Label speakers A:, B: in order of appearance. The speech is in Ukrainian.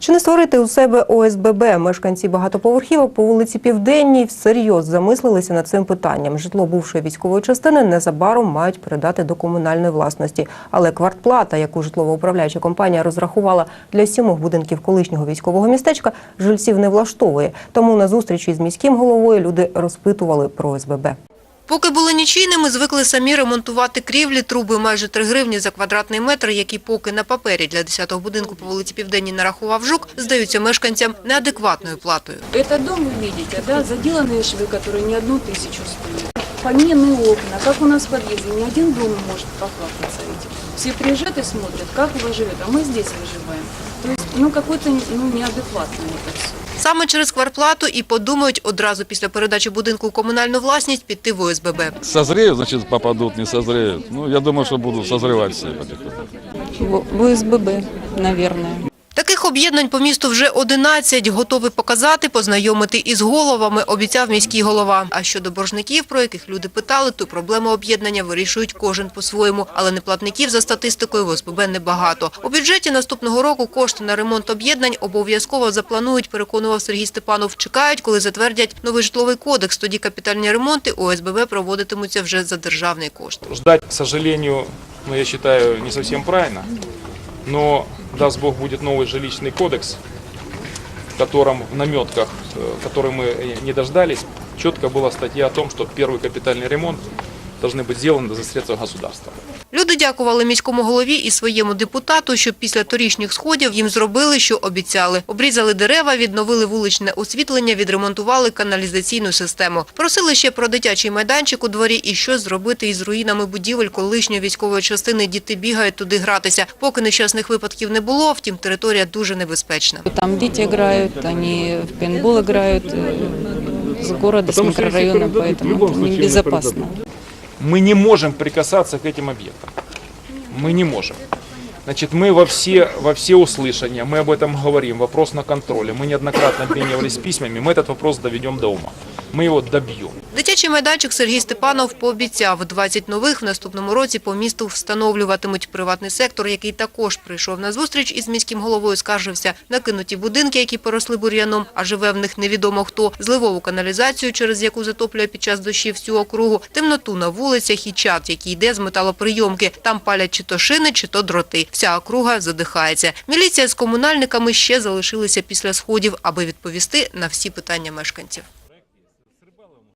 A: Чи не створити у себе ОСББ? Мешканці багатоповерхівок по вулиці Південній всерйоз замислилися над цим питанням. Житло бувшої військової частини незабаром мають передати до комунальної власності. Але квартплата, яку житлово-управляюча компанія розрахувала для сімох будинків колишнього військового містечка, жильців не влаштовує. Тому на зустрічі з міським головою люди розпитували про ОСББ. Поки були нічийними, звикли самі ремонтувати крівлі, труби майже 3 гривні за квадратний метр, які поки на папері для 10-го будинку по вулиці Південній нарахував жук, здаються мешканцям неадекватною платою.
B: Этот дом вы видите, да, заделанные швы, которые не одну тысячу стоят. Поменные окна, как у нас в подъезде, ни один дом не может похвастаться этим. Все приезжают и смотрят, как у вас живет, а мы здесь выживаем. То есть, ну, какой-то, ну, неадекватно это все.
A: Саме через кварплату і подумають одразу після передачі будинку у комунальну власність піти в ОСББ.
C: Созреют, значить, попадуть, не созреют. Ну, я думаю, що будуть потихоньку.
D: В в ОСББ, наверное.
A: Таких об'єднань по місту вже 11. Готові показати, познайомити із головами, обіцяв міський голова. А щодо боржників, про яких люди питали, то проблему об'єднання вирішують кожен по-своєму. Але неплатників за статистикою в ОСББ небагато. У бюджеті наступного року кошти на ремонт об'єднань обов'язково запланують, переконував Сергій Степанов. Чекають, коли затвердять новий житловий кодекс. Тоді капітальні ремонти ОСББ проводитимуться вже за державний кошт.
E: Ждать, к сожалению, ну, я считаю, не совсем правильно Но, даст Бог, будет новый жилищный кодекс, в котором в наметках, э, который мы э, не дождались, четко была статья о том, что первый капитальный ремонт должны быть сделаны за средства государства.
A: Люди дякували міському голові і своєму депутату, що після торішніх сходів їм зробили, що обіцяли. Обрізали дерева, відновили вуличне освітлення, відремонтували каналізаційну систему. Просили ще про дитячий майданчик у дворі і що зробити із руїнами будівель колишньої військової частини. Діти бігають туди гратися. Поки нещасних випадків не було, втім територія дуже небезпечна.
D: Там дети играют, они в пейнтбол играют э, с города, с микрорайона, поэтому это небезопасно.
E: Мы не можем прикасаться к этим объектам. Мы не можем. Значит, мы во все, во все услышания, мы об этом говорим, вопрос на контроле. Мы неоднократно обменивались письмами, мы этот вопрос доведем до ума. Мы его добьем.
A: Дитячий майданчик Сергій Степанов пообіцяв 20 нових в наступному році по місту встановлюватимуть приватний сектор, який також прийшов на зустріч із міським головою. Скаржився на кинуті будинки, які поросли бур'яном, а живе в них невідомо хто, зливову каналізацію, через яку затоплює під час дощів всю округу, темноту на вулицях і чат, який йде з металоприйомки. Там палять чи то шини, чи то дроти. Вся округа задихається. Міліція з комунальниками ще залишилися після сходів, аби відповісти на всі питання мешканців.